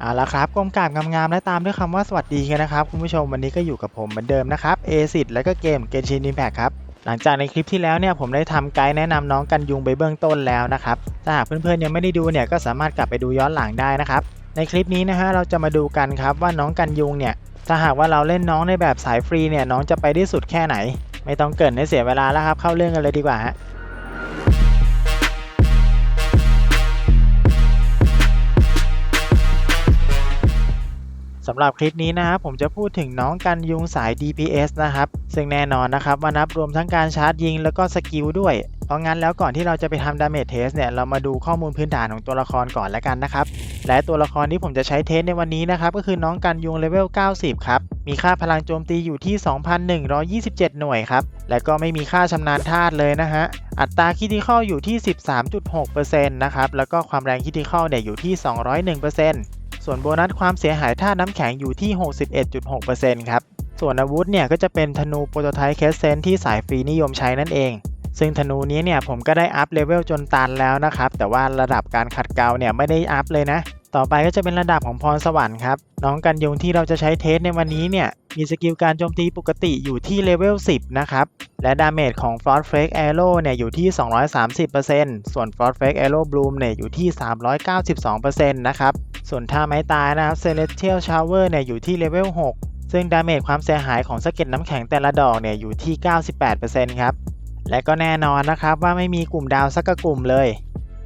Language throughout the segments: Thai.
เอาละครับก้มกราบงามๆและตามด้วยคำว่าสวัสดีกันนะครับ คุณผู้ชมวันนี้ก็อยู่กับผมเหมือนเดิมนะครับเอซิดและก็เกมเกนชินอิมแพคครับหลังจากในคลิปที่แล้วเนี่ยผมได้ทำไกด์แนะนำน้องกันยุงไปเบื้องต้นแล้วนะครับถ้าหากเพื่อนๆยังไม่ได้ดูเนี่ยก็สามารถกลับไปดูย้อนหลังได้นะครับในคลิปนี้นะฮะเราจะมาดูกันครับว่าน้องกันยุงเนี่ยถ้าหากว่าเราเล่นน้องในแบบสายฟรีเนี่ยน้องจะไปได้สุดแค่ไหน ไม่ต้องเกินให้เสียเวลาแล้วครับเข้าเรื่องกันเลยดีกว่าฮะ สำหรับคลิปนี้นะครับผมจะพูดถึงน้องกันยุงสาย DPS นะครับ ซึ่งแน่นอนนะครับว่านับรวมทั้งการชาร์จยิงแล้วก็สกิลด้วย เพราะงั้นแล้วก่อนที่เราจะไปทำดาเมจเทสเนี่ยเรามาดูข้อมูลพื้นฐานของตัวละครก่อนแล้วกันนะครับ และตัวละครที่ผมจะใช้เทสในวันนี้นะครับก็คือน้องกันยุงเลเวล 90 ครับ มีค่าพลังโจมตีอยู่ที่ 2,127 หน่วยครับ และก็ไม่มีค่าชำนาญธาตุเลยนะฮะ อัตราคิติคอลอยู่ที่ 13.6%นะครับ แล้วก็ความแรงคิติคอลเนี่ยอยู่ที่ 201% ส่วนโบนัสความเสียหายธาตุน้ำแข็งอยู่ที่ 61.6%ครับ ส่วนอาวุธเนี่ยก็จะเป็นธนูโปรโตไทป์เคสเซนที่สายฟรีนิยมใช้นั่นเอง ซึ่งธนูนี้เนี่ยผมก็ได้อัพเลเวลจนตันแล้วนะครับ แต่ว่าระดับการขัดเกลาเนี่ยไม่ได้อัพเลยนะ ต่อไปก็จะเป็นระดับของพรสวรรค์ครับ น้องกันยงที่เราจะใช้เทสในวันนี้เนี่ย มีสกิลการโจมตีปกติอยู่ที่เลเวล 10 นะครับ และดาเมจของ Frost Flake Arrow เนี่ยอยู่ที่ 230%ส่วน Frost Flake Arrow Bloom เนี่ยอยู่ที่ 392%นะครับ ส่วนท่าไม้ตายนะครับ Celestial Shower เนี่ยอยู่ที่เลเวล 6 ซึ่งดาเมจความเสียหายของสะเก็ดน้ำแข็งแต่ละดอกเนี่ยอยู่ที่ 98%ครับ และก็แน่นอนนะครับว่าไม่มีกลุ่มดาวสักกลุ่มเลย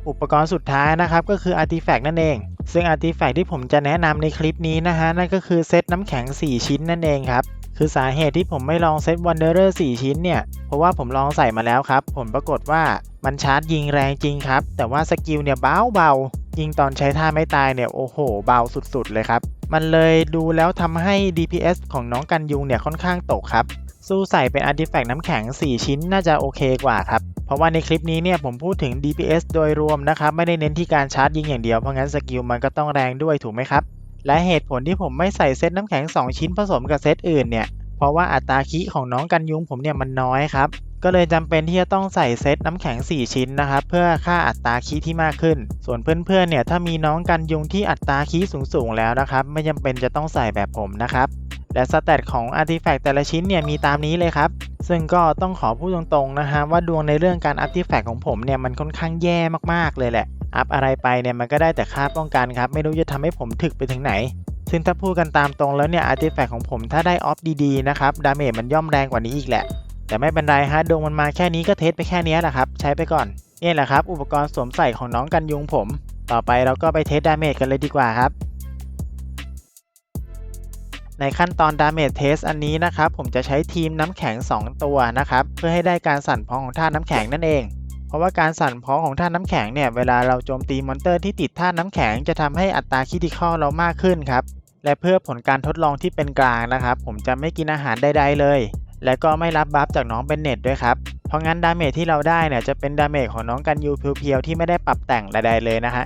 อุปกรณ์สุดท้ายนะครับก็คือ Artifact นั่นเอง ซึ่ง Artifact ที่ผมจะแนะนำในคลิปนี้นะฮะนั่นก็คือเซตน้ำแข็ง 4 ชิ้นนั่นเองครับ คือสาเหตุที่ผมไม่ลองเซต Wanderer 4ชิ้นเนี่ย เพราะว่าผมลองใส่มาแล้วครับ ผลปรากฏว่ามันชาร์จยิงแรงจริงครับ แต่ว่าสกิลเนี่ยเบาเบายิงตอนใช้ท่าไม่ตายเนี่ย โอ้โห เบาสุดๆเลยครับ มันเลยดูแล้วทำให้ DPS ของน้องกันยุงเนี่ยค่อนข้างตกครับ สู้ใส่เป็น Artifact น้ำแข็ง 4 ชิ้นน่าจะโอเคกว่าครับ เพราะว่าในคลิปนี้เนี่ยผมพูดถึง DPS โดยรวมนะครับ ไม่ได้เน้นที่การชาร์จยิงอย่างเดียว เพราะงั้นสกิลมันก็ต้องแรงด้วยถูกไหมครับ และเหตุผลที่ผมไม่ใส่เซตน้ำแข็ง 2 ชิ้นผสมกับเซตอื่นเนี่ย เพราะว่าอัตราคิของน้องกันยุงผมเนี่ยมันน้อยครับ ก็เลยจำเป็นที่จะต้องใส่เซตน้ำแข็ง 4 ชิ้นนะครับ เพื่อค่าอัตราคีที่มากขึ้น ส่วนเพื่อนๆเนี่ยถ้ามีน้องกันยุงที่อัตราคีสูงๆแล้วนะครับ ไม่จำเป็นจะต้องใส่แบบผมนะครับและสแตทของอาร์ติแฟกต์แต่ละชิ้นเนี่ยมีตามนี้เลยครับ ซึ่งก็ต้องขอพูดตรงๆนะฮะว่าดวงในเรื่องการอาร์ติแฟกต์ของผมเนี่ยมันค่อนข้างแย่มากๆเลยแหละ อัพอะไรไปเนี่ยมันก็ได้แต่ค่าป้องกันครับ ไม่รู้จะทำให้ผมถึกไปถึงไหน ซึ่งถ้าพูดกันตามตรงแล้วเนี่ยอาร์ติแฟกต์ของผมถ้าได้ออฟดีๆนะครับดาเมจมันย่อมแรงกว่านี้อีกแหละ แต่ไม่เป็นไรฮะดวงมันมาแค่นี้ก็เทสไปแค่นี้แหละครับ ใช้ไปก่อนนี่แหละครับ อุปกรณ์สวมใส่ของน้องกันยุงผม ต่อไปเราก็ไปเทสดาเมจกันเลยดีกว่าครับในขั้นตอน Damage Test อันนี้นะครับ ผมจะใช้ทีมน้ำแข็ง 2 ตัวนะครับ เพื่อให้ได้การสั่นพองของธาตุน้ำแข็งนั่นเอง เพราะว่าการสั่นพ้องของธาตุน้ำแข็งเนี่ยเวลาเราโจมตีมอนเตอร์ที่ติดธาตุน้ำแข็งจะทำให้อัตราคิติคอเรามากขึ้นครับ และเพื่อผลการทดลองที่เป็นกลางนะครับ ผมจะไม่กินอาหารใดๆเลย และก็ไม่รับบัฟจากน้องเบนเน็ตด้วยครับ เพราะงั้นดาเมจที่เราได้เนี่ยจะเป็นดาเมจของน้องกันยูเพียวๆที่ไม่ได้ปรับแต่งใดๆเลยนะฮะ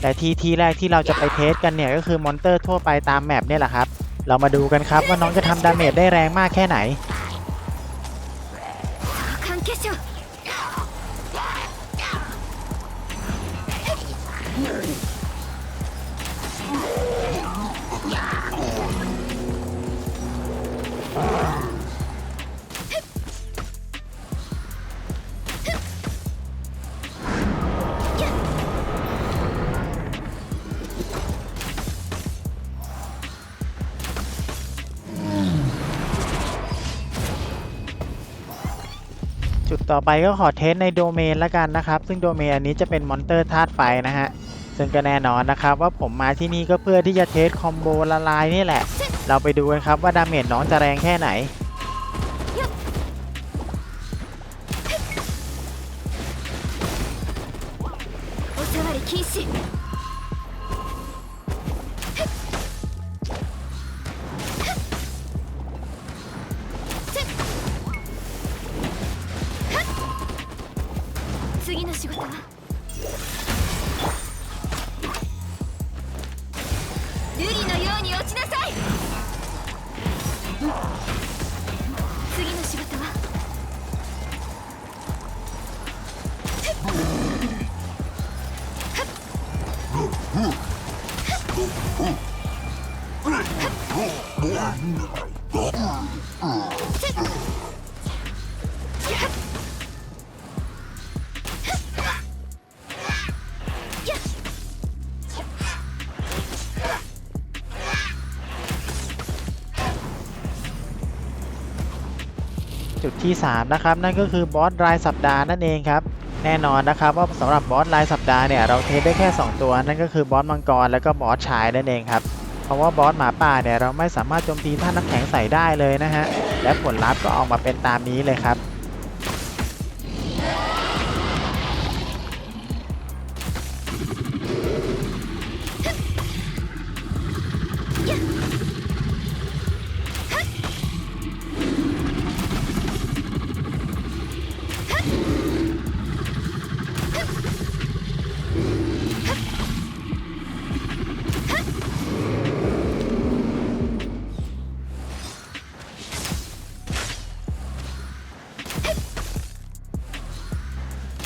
แต่ทีทีแรกที่เราจะไปเทสกันเนี่ยก็คือมอนเตอร์ทั่วไปตามแมปเนี่ยแหละครับ เรามาดูกันครับว่าน้องจะทำดาเมจได้แรงมากแค่ไหน จุดต่อไปก็ขอเทสในโดเมนละกันนะครับ ซึ่งโดเมนอันนี้จะเป็นมอนเตอร์ธาตุไฟนะฮะ ซึ่งก็แน่นอนนะครับว่าผมมาที่นี่ก็เพื่อที่จะเทสคอมโบละลายนี่แหละ เราไปดูกันครับว่าดาเมจน้องจะแรงแค่ไหน おさわり禁止次の仕事は ちなさい、う、次の仕事は？Oh, จุดที่ 3 นะครับ นั่นก็คือบอสรายสัปดาห์นั่นเองครับ แน่นอนนะครับว่าสำหรับบอสรายสัปดาห์เนี่ยเราเทสได้แค่ 2 ตัว นั่นก็คือบอสมังกร แล้วก็บอสชายนั่นเองครับเพราะว่าบอสหมาป่าเนี่ยเราไม่สามารถโจมตีท่าน้ำแข็งใส่ได้เลยนะฮะและผลลัพธ์ก็ออกมาเป็นตามนี้เลยครับ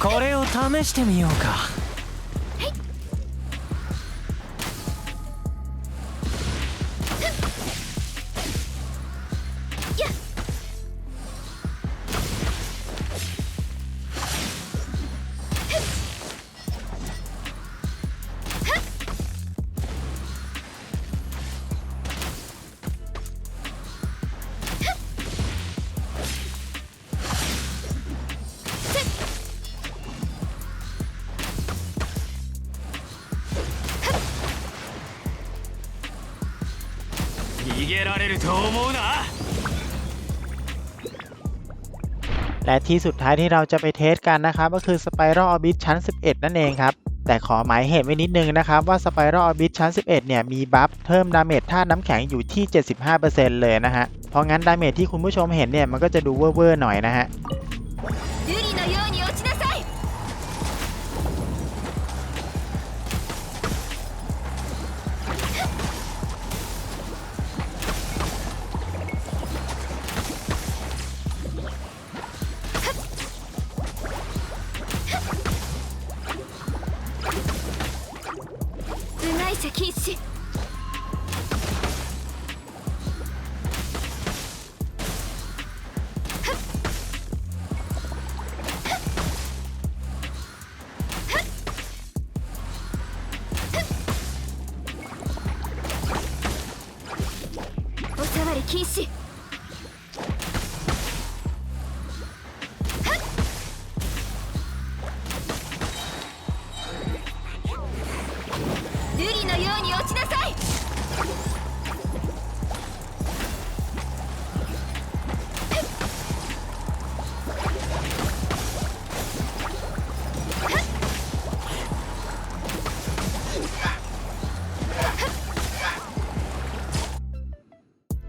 これを試してみようか。逃げられると思うな และที่สุดท้ายที่เราจะไปเทสกันนะครับ ก็คือ Spiral Orbit ชั้น 11 นั่นเองครับ แต่ขอหมายเหตุไว้นิดนึงนะครับว่า Spiral Orbit ชั้น 11 เนี่ย มีบัฟเพิ่มดาเมจท่าน้ำแข็งอยู่ที่ 75%เลยนะฮะ เพราะงั้นดาเมจที่คุณผู้ชมเห็นเนี่ย มันก็จะดูเวอร์ๆหน่อยนะฮะ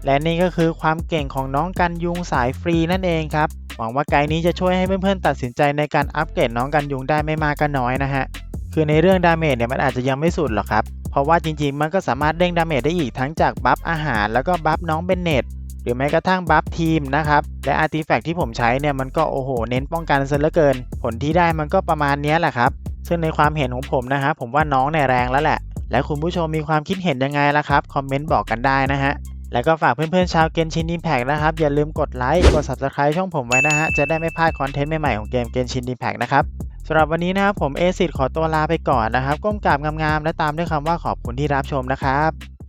และนี่ก็คือความเก่งของน้องกันยุงสายฟรีนั่นเองครับ หวังว่าไกด์นี้จะช่วยให้เพื่อนๆตัดสินใจในการอัปเกรดน้องกันยุงได้ไม่มากก็น้อยนะฮะ คือในเรื่องดาเมจเนี่ยมันอาจจะยังไม่สุดหรอกครับ เพราะว่าจริงๆมันก็สามารถเด้งดาเมจได้อีกทั้งจากบัฟอาหารแล้วก็บัฟน้องเบนเนตหรือแม้กระทั่งบัฟทีมนะครับ และอาร์ติแฟกต์ที่ผมใช้เนี่ยมันก็โอ้โห เน้นป้องกันซะเหลือเกิน ผลที่ได้มันก็ประมาณนี้แหละครับ ซึ่งในความเห็นของผมนะฮะผมว่าน้องเนี่ยแรงแล้วแหละ และคุณผู้ชมมีความคิดเห็นยังไงล่ะครับคอมเมนต์บอกกันได้นะฮะ แล้วก็ฝากเพื่อนๆชาวเกนชินดิมแพกนะครับ อย่าลืมกดไลค์กด Subscribe ช่องผมไว้นะฮะ จะได้ไม่พลาดคอนเทนต์ใหม่ๆของเกมเกนชินดิมแพกนะครับสำหรับวันนี้นะครับผมเอซิดขอตัวลาไปก่อนนะครับ ก้มกราบงามๆและตามด้วยคำว่าขอบคุณที่รับชมนะครับ